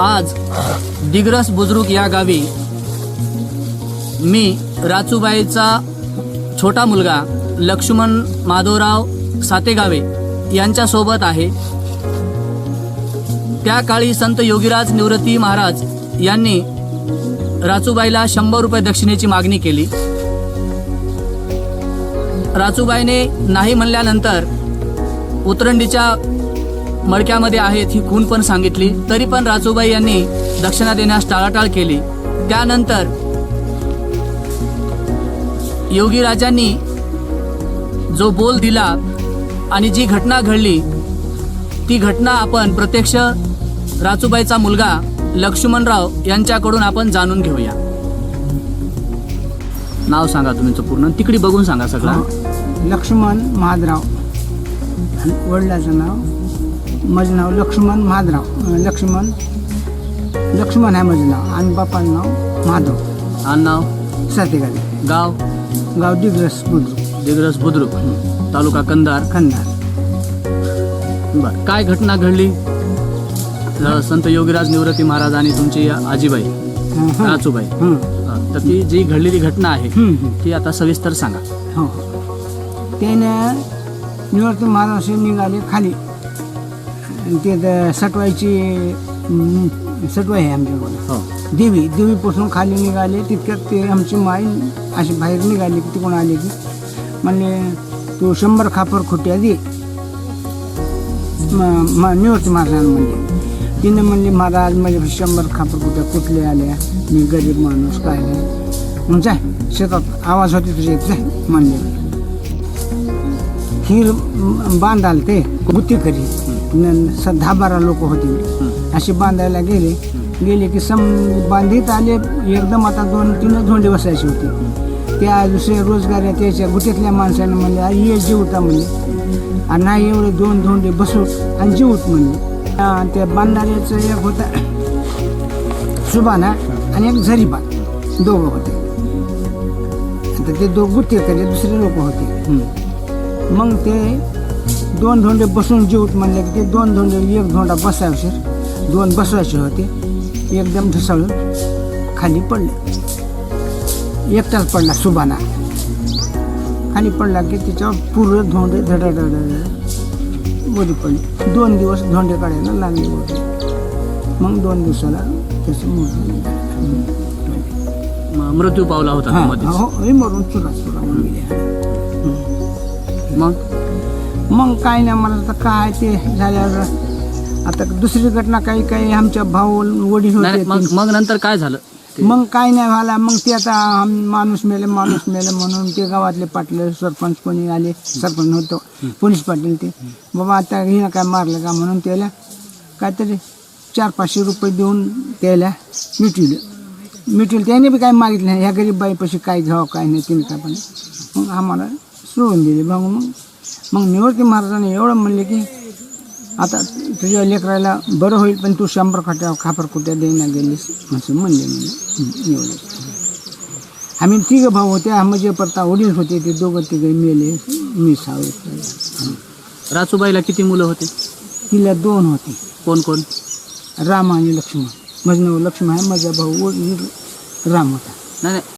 आज दिग्रस बुजुर्ग या गावी मी राचूबाईचा छोटा मुलगा लक्ष्मण माधवराव सातेगावे यांच्यासोबत आहे. त्या काळी संत योगीराज निवृत्ती महाराज यांनी राचूबाईला शंभर रुपये दक्षिणेची मागणी केली. राचूबाईने नाही म्हणल्यानंतर उतरंडीच्या मडक्यामध्ये आहेत ही खून पण सांगितली. तरी पण राजूबाई यांनी दक्षिणा देण्यास टाळाटाळ केली. त्यानंतर योगीराजांनी जो बोल दिला आणि जी घटना घडली ती घटना आपण प्रत्यक्ष राजूबाईचा मुलगा लक्ष्मणराव यांच्याकडून आपण जाणून घेऊया. नाव सांगा तुमचं पूर्ण. तिकडे बघून सांगा सगळं. लक्ष्मण महादराव. वडिलाचं नाव माझं नाव लक्ष्मण महादराव. लक्ष्मण लक्ष्मण आहे माझं नाव. आणि बापाचं नाव माधव आणि नाव? सातेगावी गाव? गाव दिग्रस बुद्रुक. दिग्रस बुद्रुक. तालुका कंधार? खंदार बर. काय घटना घडली? संत योगीराज निवृत्ती महाराज आणि तुमची आजीबाई हं, हं. हं. अ, तर ती जी घडलेली घटना आहे हं, हं. ती आता सविस्तर सांगा. हो त्याने निवृत्ती महाराष्ट्र निघाले खाली. ते द- सटवायची अं, सटवाई आहे आमच्याकडे हो. देवी देवीपासून खाली निघाले तितक्यात ते आमची माई अशी बाहेर निघाली की तिकडून आली की म्हणले तू शंभर खापर खोट्या दे. निवृत्ती महाराज म्हणले तिने म्हणले महाराज माझ्या शंभर खापर खोट्या कुठले आल्या? मी गरीब माणूस काय नाही. जाय शेतात आवाज होते तुझे जाय म्हणले. खीर बांध आले ते गुत्ती करी दहा बारा लोक होते. असे बांधायला गेले. गेले की सम बांधित आले एकदम आता दोन तीन धोंडे बसायचे होते. त्या दुसऱ्या रोजगार त्याच्या गुत्यातल्या माणसाने म्हणले "आई, ये जेवता म्हणले. आणि नाही एवढे दोन धोंडे बसूट आणि जेवत म्हणले. त्या बांधाऱ्याचं एक होता सुबाना आणि एक झरीबा. दोघं होते. आता ते दोघ गुत्ते दुसरे लोक होते. मग ते दोन धोंडे बसून जेवत म्हणले की ते दोन धोंडे एक धोंडा बसायचे. दोन बसवायचे होते. एकदम ढसळून खाली पडले. एकटाच पडला सुबाना. खाली पडला की त्याच्यावर पूर्ण धोंडे धडा बोरी पडले. दोन दिवस धोंडे काढायला लागले होते. मग दोन दिवसाला त्याचं मृत्यू मृत्यू पावला होता हा, मरून चुरा चुरा म्हणून मग? मग काय नाही मला तर काय ते झाल्यावर आता दुसरी घटना काही काही आमच्या भाऊ वडील नाही होते मग मग नंतर काय झालं? मग काय नाही झाला मग ते आता आम- माणूस मेले माणूस मेले म्हणून ते गावातले पाटले सरपंच कोणी आले सरपंच होतो पोलीस पाटील ते. बाबा आता हिनं काय मारलं का म्हणून त्याला काहीतरी चार पाचशे रुपये देऊन त्याला मिटवलं. मिटवलं. त्याने बी काय मागितलं नाही. ह्या गरीब बाईपाशी काय घ्यावं काय नाही तिने काय पण. मग आम्हाला सोडून दिले मग मग मग निवृत्ती महाराजांनी एवढं म्हणले की आता तुझ्या लेकराला बरं होईल पण तू शंभर खाट्या खापर कुठ्या देईना गेलीस असं म्हणले म्हणजे एवढं आम्ही तिघं भाऊ होते म्हणजे परता वडील होते ते दोघं तिघे मेले मी सावळे राचूबाईला किती मुलं होते तिला दोन होते कोण कोण राम आणि लक्ष्मण माझं नाव लक्ष्मण आहे माझा भाऊ राम होता नाही